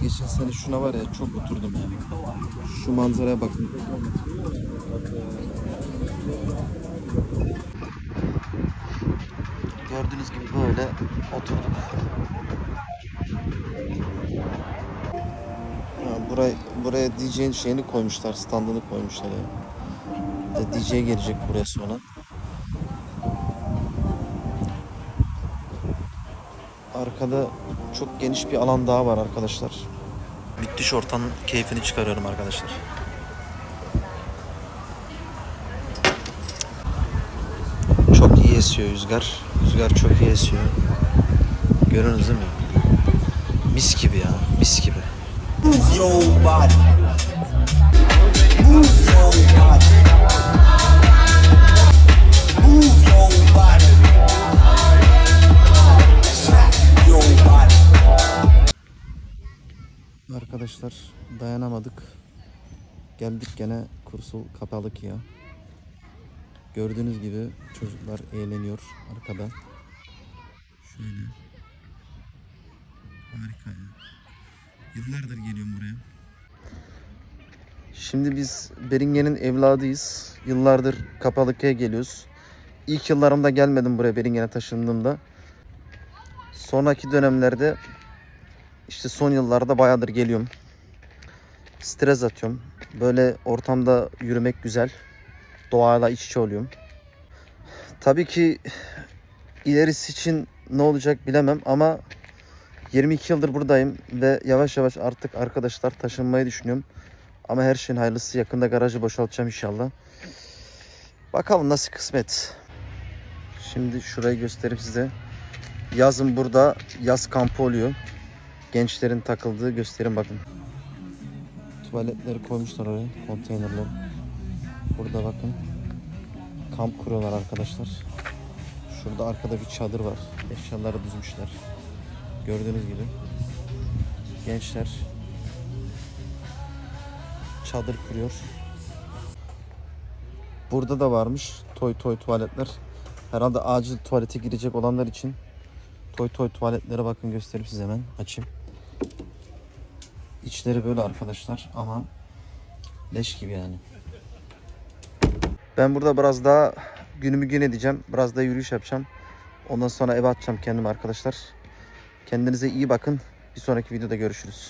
Geçen sene şuna var ya çok oturdum ya. Şu manzaraya bakın. Gördüğünüz gibi böyle oturduk. Ya buraya, buraya DJ'nin şeyini koymuşlar, standını koymuşlar ya. De DJ gelecek buraya sonra. Arkada çok geniş bir alan daha var arkadaşlar. Müthiş ortamın keyfini çıkarıyorum arkadaşlar. Çok iyi esiyor rüzgar. Rüzgar çok iyi esiyor. Görüyorsunuz değil mi? Mis gibi ya, mis gibi. Move your body. Move your body. Arkadaşlar dayanamadık. Geldik gene kursul kapalık ya. Gördüğünüz gibi çocuklar eğleniyor arkada. Şöyle. Harika ya. Yıllardır geliyorum buraya. Şimdi biz Beringen'in evladıyız. Yıllardır Kapalıköy'e geliyoruz. İlk yıllarımda gelmedim buraya Beringen'e taşındığımda. Sonraki dönemlerde işte son yıllarda bayağıdır geliyorum. Stres atıyorum. Böyle ortamda yürümek güzel. Doğayla iç içe oluyorum. Tabii ki ilerisi için ne olacak bilemem ama 22 yıldır buradayım ve yavaş yavaş artık arkadaşlar taşınmayı düşünüyorum. Ama her şeyin hayırlısı yakında garajı boşaltacağım inşallah. Bakalım nasıl kısmet. Şimdi şurayı göstereyim size. Yazın burada yaz kampı oluyor. Gençlerin takıldığı gösterin bakın. Tuvaletleri koymuşlar oraya, konteynerler. Burada bakın. Kamp kuruyorlar arkadaşlar. Şurada arkada bir çadır var. Eşyaları düzmüşler. Gördüğünüz gibi. Gençler çadır kuruyor. Burada da varmış toy toy tuvaletler. Herhalde acil tuvalete girecek olanlar için toy toy tuvaletlere bakın göstereyim size hemen açayım. İçleri böyle arkadaşlar ama leş gibi yani. Ben burada biraz daha günümü gün edeceğim. Biraz da yürüyüş yapacağım. Ondan sonra eve atacağım kendimi arkadaşlar. Kendinize iyi bakın. Bir sonraki videoda görüşürüz.